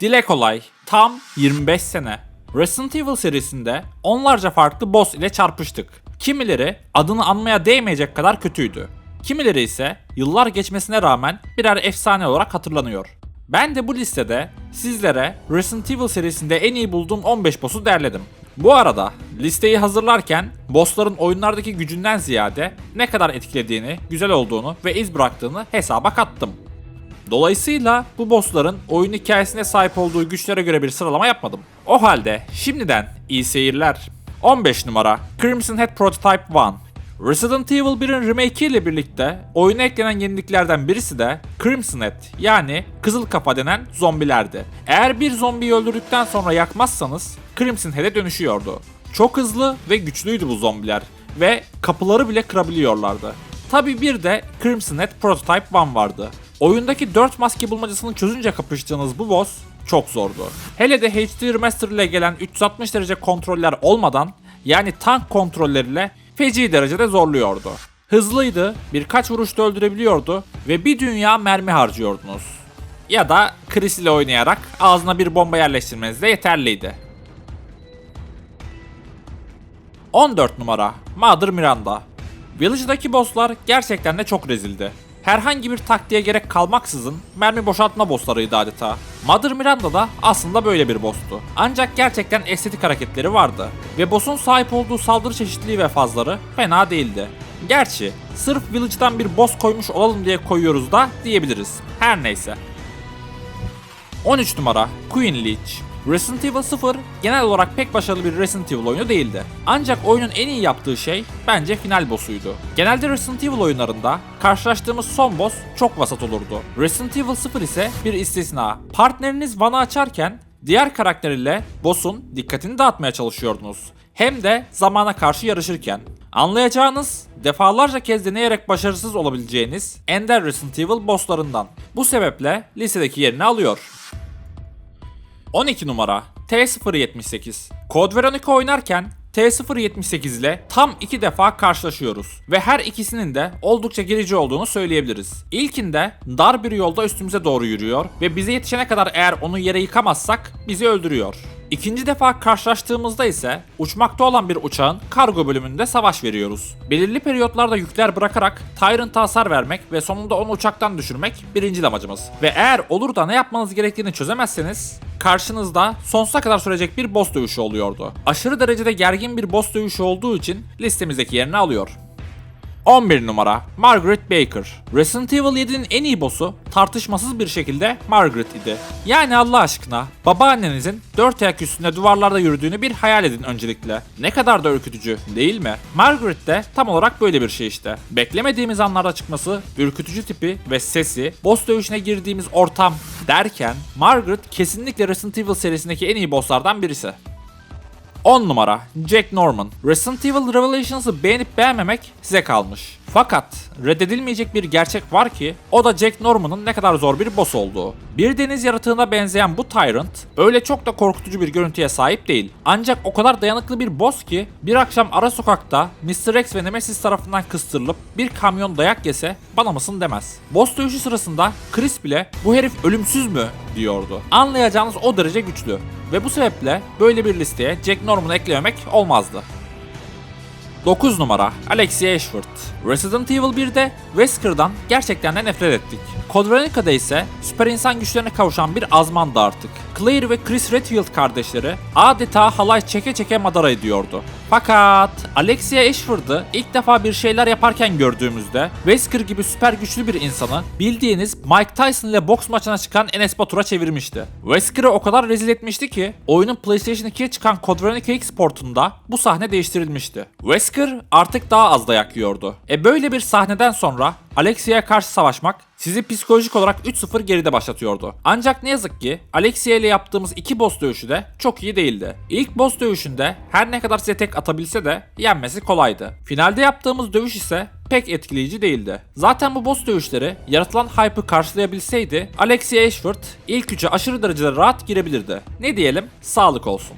Dile kolay, tam 25 sene. Resident Evil serisinde onlarca farklı boss ile çarpıştık. Kimileri adını anmaya değmeyecek kadar kötüydü. Kimileri ise yıllar geçmesine rağmen birer efsane olarak hatırlanıyor. Ben de bu listede sizlere Resident Evil serisinde en iyi bulduğum 15 boss'u derledim. Bu arada listeyi hazırlarken bossların oyunlardaki gücünden ziyade ne kadar etkilediğini, güzel olduğunu ve iz bıraktığını hesaba kattım. Dolayısıyla bu bossların oyun hikayesine sahip olduğu güçlere göre bir sıralama yapmadım. O halde şimdiden iyi seyirler. 15 numara Crimson Head Prototype 1 Resident Evil 1'in remake ile birlikte oyuna eklenen yeniliklerden birisi de Crimson Head yani kızıl kafa denen zombilerdi. Eğer bir zombiyi öldürdükten sonra yakmazsanız Crimson Head'e dönüşüyordu. Çok hızlı ve güçlüydü bu zombiler ve kapıları bile kırabiliyorlardı. Tabi bir de Crimson Head Prototype 1 vardı. Oyundaki 4 maske bulmacasını çözünce kapıştığınız bu boss çok zordu. Hele de HD Remaster ile gelen 360 derece kontroller olmadan yani tank kontrolleriyle feci derecede zorluyordu. Hızlıydı, birkaç vuruşta öldürebiliyordu ve bir dünya mermi harcıyordunuz. Ya da Chris ile oynayarak ağzına bir bomba yerleştirmeniz de yeterliydi. 14 numara Mother Miranda Village'daki bosslar gerçekten de çok rezildi. Herhangi bir taktiğe gerek kalmaksızın mermi boşaltma bosslarıydı adeta. Mother Miranda da aslında böyle bir boss'tu. Ancak gerçekten estetik hareketleri vardı. Ve boss'un sahip olduğu saldırı çeşitliliği ve fazları fena değildi. Gerçi sırf Village'dan bir boss koymuş olalım diye koyuyoruz da diyebiliriz. Her neyse. 13 numara Queen Leech. Resident Evil 0 genel olarak pek başarılı bir Resident Evil oyunu değildi. Ancak oyunun en iyi yaptığı şey bence final boss'uydu. Genelde Resident Evil oyunlarında karşılaştığımız son boss çok vasat olurdu. Resident Evil 0 ise bir istisna. Partneriniz Van'ı açarken diğer karakter ile boss'un dikkatini dağıtmaya çalışıyordunuz. Hem de zamana karşı yarışırken. Anlayacağınız defalarca kez deneyerek başarısız olabileceğiniz ender Resident Evil bosslarından. Bu sebeple listedeki yerini alıyor. 12 numara T078. Code Veronica oynarken T078 ile tam iki defa karşılaşıyoruz ve her ikisinin de oldukça gerici olduğunu söyleyebiliriz. İlkinde dar bir yolda üstümüze doğru yürüyor ve bize yetişene kadar eğer onu yere yıkamazsak bizi öldürüyor. İkinci defa karşılaştığımızda ise uçmakta olan bir uçağın kargo bölümünde savaş veriyoruz. Belirli periyotlarda yükler bırakarak Tyrant'a hasar vermek ve sonunda onu uçaktan düşürmek birinci amacımız. Ve eğer olur da ne yapmanız gerektiğini çözemezseniz karşınızda sonsuza kadar sürecek bir boss dövüşü oluyordu. Aşırı derecede gergin bir boss dövüşü olduğu için listemizdeki yerini alıyor. 11 numara Margaret Baker. Resident Evil 7'nin en iyi boss'u tartışmasız bir şekilde Margaret idi. Yani Allah aşkına babaannenizin dört ayak üstünde duvarlarda yürüdüğünü bir hayal edin öncelikle. Ne kadar da ürkütücü değil mi? Margaret de tam olarak böyle bir şey işte. Beklemediğimiz anlarda çıkması, ürkütücü tipi ve sesi, boss dövüşüne girdiğimiz ortam derken Margaret kesinlikle Resident Evil serisindeki en iyi bosslardan birisi. 10 numara Jack Norman. Resident Evil Revelations'ı beğenip beğenmemek size kalmış. Fakat reddedilmeyecek bir gerçek var ki o da Jack Norman'ın ne kadar zor bir boss olduğu. Bir deniz yaratığına benzeyen bu Tyrant öyle çok da korkutucu bir görüntüye sahip değil. Ancak o kadar dayanıklı bir boss ki bir akşam ara sokakta Mr. X ve Nemesis tarafından kıstırılıp bir kamyon dayak yese bana mısın demez. Boss dövüşü sırasında Chris bile bu herif ölümsüz mü diyordu. Anlayacağınız o derece güçlü. Ve bu sebeple böyle bir listeye Jack Norman'ı eklememek olmazdı. 9 numara Alexia Ashford. Resident Evil 1'de Wesker'dan gerçekten de nefret ettik. Code Veronica'da ise süper insan güçlerine kavuşan bir azmandı artık. Claire ve Chris Redfield kardeşleri adeta halay çeke çeke madara ediyordu. Fakat Alexia Ashford'ı ilk defa bir şeyler yaparken gördüğümüzde Wesker gibi süper güçlü bir insanı bildiğiniz Mike Tyson ile boks maçına çıkan Enes Batur'a çevirmişti. Wesker'ı o kadar rezil etmişti ki oyunun PlayStation 2'ye çıkan Code Veronica X portunda bu sahne değiştirilmişti. Wesker artık daha az dayak yiyordu. E böyle bir sahneden sonra Alexia'ya karşı savaşmak sizi psikolojik olarak 3-0 geride başlatıyordu. Ancak ne yazık ki Alexia ile yaptığımız iki boss dövüşü de çok iyi değildi. İlk boss dövüşünde her ne kadar size tek atabilse de yenmesi kolaydı. Finalde yaptığımız dövüş ise pek etkileyici değildi. Zaten bu boss dövüşleri yaratılan hype'ı karşılayabilseydi Alexia Ashford ilk üçe aşırı derecede rahat girebilirdi. Ne diyelim? Sağlık olsun.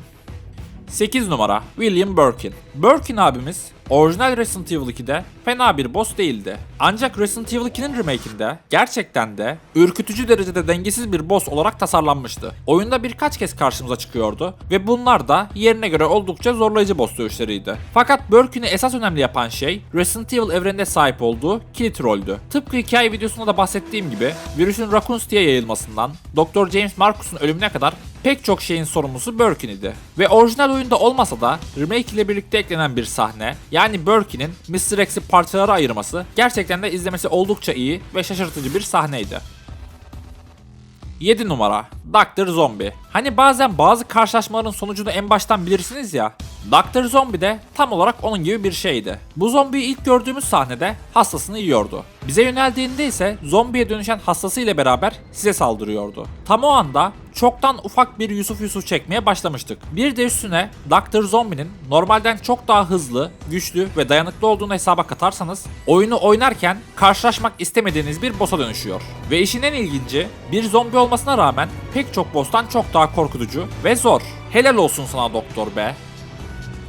8 numara William Birkin. Birkin abimiz orijinal Resident Evil 2'de fena bir boss değildi. Ancak Resident Evil 2'nin remake'inde gerçekten de ürkütücü derecede dengesiz bir boss olarak tasarlanmıştı. Oyunda birkaç kez karşımıza çıkıyordu ve bunlar da yerine göre oldukça zorlayıcı boss dövüşleriydi. Fakat Birkin'i esas önemli yapan şey Resident Evil evreninde sahip olduğu kilit roldü. Tıpkı hikaye videosunda da bahsettiğim gibi virüsün Raccoon City'ye yayılmasından Dr. James Marcus'un ölümüne kadar pek çok şeyin sorumlusu Birkin idi. Ve orijinal oyunda olmasa da remake ile birlikte eklenen bir sahne yani Birkin'in Mr. X'i parçalara ayırması gerçekten de izlemesi oldukça iyi ve şaşırtıcı bir sahneydi. 7 numara Dr. Zombie. Hani bazen bazı karşılaşmaların sonucunu en baştan bilirsiniz ya. Dr. Zombie de tam olarak onun gibi bir şeydi. Bu zombiyi ilk gördüğümüz sahnede hastasını yiyordu. Bize yöneldiğinde ise zombiye dönüşen hastası ile beraber size saldırıyordu. Tam o anda çoktan ufak bir Yusuf Yusuf çekmeye başlamıştık. Bir de üstüne Dr. Zombie'nin normalden çok daha hızlı, güçlü ve dayanıklı olduğunu hesaba katarsanız oyunu oynarken karşılaşmak istemediğiniz bir boss'a dönüşüyor. Ve işin en ilginci bir zombi olmasına rağmen pek çok boss'tan çok daha korkutucu ve zor. Helal olsun sana doktor be.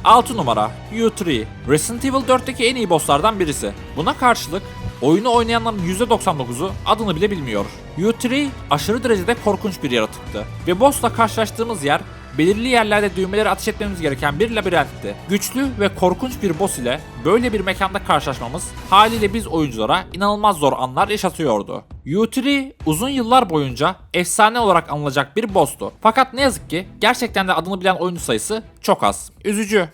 6 numara U3 Resident Evil 4'teki en iyi bosslardan birisi. Buna karşılık oyunu oynayanların %99'u adını bile bilmiyor. U3 aşırı derecede korkunç bir yaratıktı ve boss'la karşılaştığımız yer belirli yerlerde düğmeleri ateş etmemiz gereken bir labirentti. Güçlü ve korkunç bir boss ile böyle bir mekanda karşılaşmamız haliyle biz oyunculara inanılmaz zor anlar yaşatıyordu. U3 uzun yıllar boyunca efsane olarak anılacak bir boss'tu. Fakat ne yazık ki gerçekten de adını bilen oyuncu sayısı çok az. Üzücü.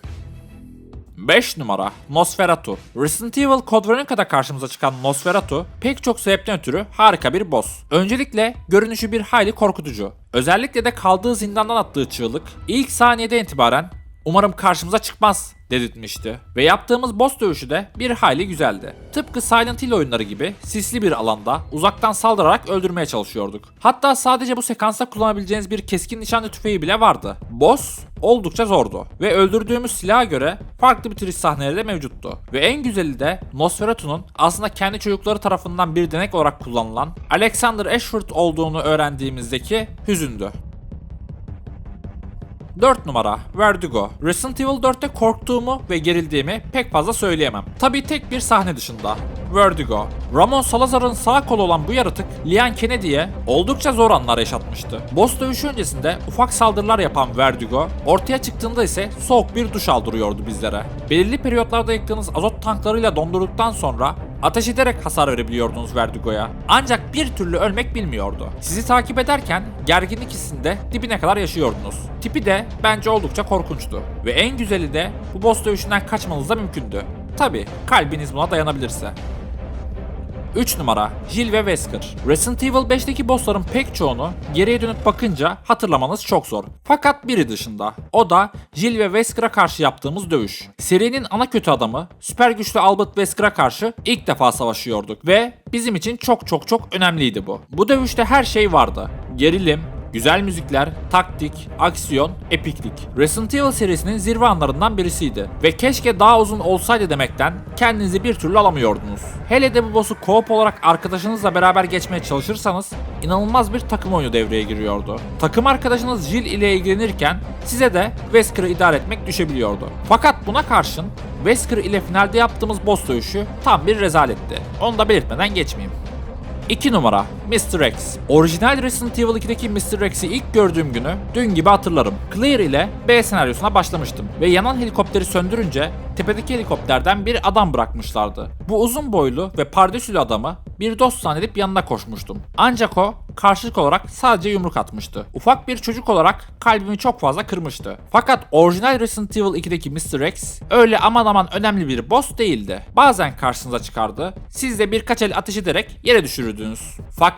5 numara Nosferatu. Resident Evil Code Veronica'da karşımıza çıkan Nosferatu pek çok sebepten ötürü harika bir boss. Öncelikle görünüşü bir hayli korkutucu. Özellikle de kaldığı zindandan attığı çığlık ilk saniyeden itibaren umarım karşımıza çıkmaz dedirtmişti. Ve yaptığımız boss dövüşü de bir hayli güzeldi. Tıpkı Silent Hill oyunları gibi sisli bir alanda uzaktan saldırarak öldürmeye çalışıyorduk. Hatta sadece bu sekansta kullanabileceğiniz bir keskin nişancı tüfeği bile vardı. Boss oldukça zordu ve öldürdüğümüz silaha göre farklı bitiriş sahneleri de mevcuttu. Ve en güzeli de Nosferatu'nun aslında kendi çocukları tarafından bir denek olarak kullanılan Alexander Ashford olduğunu öğrendiğimizdeki hüzündü. 4 numara Vertigo. Resident Evil 4'te korktuğumu ve gerildiğimi pek fazla söyleyemem. Tabii tek bir sahne dışında. Vertigo. Ramon Salazar'ın sağ kolu olan bu yaratık Leon Kennedy'ye oldukça zor anlar yaşatmıştı. Boss dövüşü öncesinde ufak saldırılar yapan Vertigo, ortaya çıktığında ise soğuk bir duş aldırıyordu bizlere. Belirli periyotlarda yaktığınız azot tanklarıyla dondurduktan sonra ateş ederek hasar verebiliyordunuz Vertigo'ya. Ancak bir türlü ölmek bilmiyordu. Sizi takip ederken gerginlik hissinde dibine kadar yaşıyordunuz. Tipi de bence oldukça korkunçtu. Ve en güzeli de bu boss dövüşünden kaçmanız da mümkündü. Tabi kalbiniz buna dayanabilirse. 3 numara Jill ve Wesker. Resident Evil 5'teki bossların pek çoğunu geriye dönüp bakınca hatırlamanız çok zor. Fakat biri dışında. O da Jill ve Wesker'a karşı yaptığımız dövüş. Serinin ana kötü adamı süper güçlü Albert Wesker'a karşı ilk defa savaşıyorduk ve bizim için çok çok çok önemliydi bu. Bu dövüşte her şey vardı. Gerilim, Güzel müzikler, taktik, aksiyon, epiklik. Resident Evil serisinin zirve anlarından birisiydi. Ve keşke daha uzun olsaydı demekten kendinizi bir türlü alamıyordunuz. Hele de bu boss'u co-op olarak arkadaşınızla beraber geçmeye çalışırsanız inanılmaz bir takım oyunu devreye giriyordu. Takım arkadaşınız Jill ile ilgilenirken size de Wesker'ı idare etmek düşebiliyordu. Fakat buna karşın Wesker ile finalde yaptığımız boss dövüşü tam bir rezaletti. Onu da belirtmeden geçmeyeyim. 2 numara Mr. X. Orijinal Resident Evil 2'deki Mr. X'i ilk gördüğüm günü dün gibi hatırlarım. Claire ile B senaryosuna başlamıştım ve yanan helikopteri söndürünce tepedeki helikopterden bir adam bırakmışlardı. Bu uzun boylu ve pardesülü adamı bir dost zannedip yanına koşmuştum. Ancak o karşılık olarak sadece yumruk atmıştı. Ufak bir çocuk olarak kalbimi çok fazla kırmıştı. Fakat orijinal Resident Evil 2'deki Mr. X öyle aman aman önemli bir boss değildi. Bazen karşınıza çıkardı. Siz de birkaç el ateş ederek yere düşürürdünüz. Fakat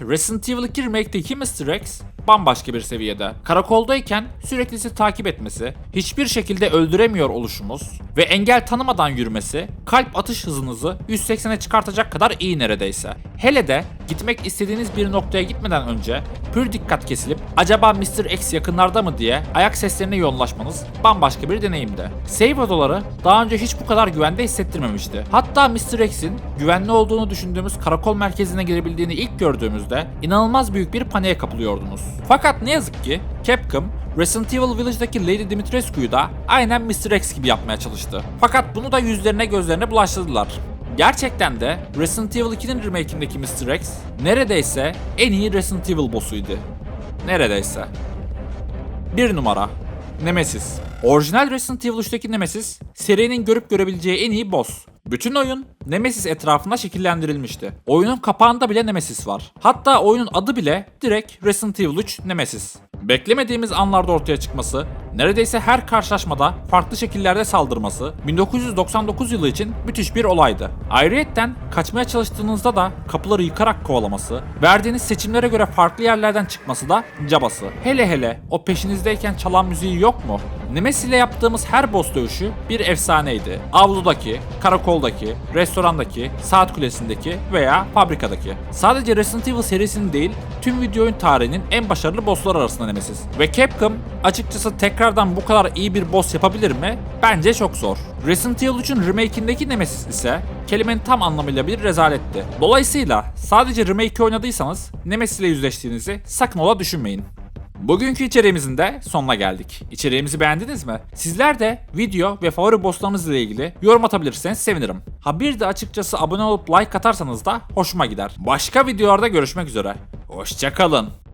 Resident Evil 2 Remake'deki Mr. X bambaşka bir seviyede. Karakoldayken sürekli sizi takip etmesi, hiçbir şekilde öldüremiyor oluşumuz ve engel tanımadan yürümesi kalp atış hızınızı 180'e çıkartacak kadar iyi neredeyse. Hele de gitmek istediğiniz bir noktaya gitmeden önce pür dikkat kesilip acaba Mr. X yakınlarda mı diye ayak seslerine yoğunlaşmanız bambaşka bir deneyimdi. Save odaları daha önce hiç bu kadar güvende hissettirmemişti. Hatta Mr. X'in güvenli olduğunu düşündüğümüz karakol merkezine girebildiğini ilk gördüğümüzde inanılmaz büyük bir paniğe kapılıyordunuz. Fakat ne yazık ki Capcom Resident Evil Village'daki Lady Dimitrescu'yu da aynen Mr. X gibi yapmaya çalıştı. Fakat bunu da yüzlerine gözlerine bulaştırdılar. Gerçekten de Resident Evil 2'nin remake'indeki Mr. X neredeyse en iyi Resident Evil boss'uydu. Neredeyse. 1 numara Nemesis. Orijinal Resident Evil 3'teki Nemesis, serinin görüp görebileceği en iyi boss. Bütün oyun Nemesis etrafında şekillendirilmişti. Oyunun kapağında bile Nemesis var. Hatta oyunun adı bile direkt Resident Evil 3 Nemesis. Beklemediğimiz anlarda ortaya çıkması, neredeyse her karşılaşmada farklı şekillerde saldırması 1999 yılı için müthiş bir olaydı. Ayrıyetten kaçmaya çalıştığınızda da kapıları yıkarak kovalaması, verdiğiniz seçimlere göre farklı yerlerden çıkması da cabası. Hele hele o peşinizdeyken çalan müziği yok mu? Nemesis ile yaptığımız her boss dövüşü bir efsaneydi. Avludaki, karakoldaki, restorandaki, saat kulesindeki veya fabrikadaki. Sadece Resident Evil serisinin değil, tüm video oyun tarihinin en başarılı bosslar arasında Nemesis. Ve Capcom açıkçası tekrardan bu kadar iyi bir boss yapabilir mi? Bence çok zor. Resident Evil 3'ün remake'indeki Nemesis ise kelimenin tam anlamıyla bir rezaletti. Dolayısıyla sadece remake oynadıysanız Nemesis ile yüzleştiğinizi sakın ola düşünmeyin. Bugünkü içeriğimizin de sonuna geldik. İçeriğimizi beğendiniz mi? Sizler de video ve favori bosslarınız ile ilgili yorum atabilirseniz sevinirim. Ha bir de açıkçası abone olup like atarsanız da hoşuma gider. Başka videolarda görüşmek üzere. Hoşçakalın.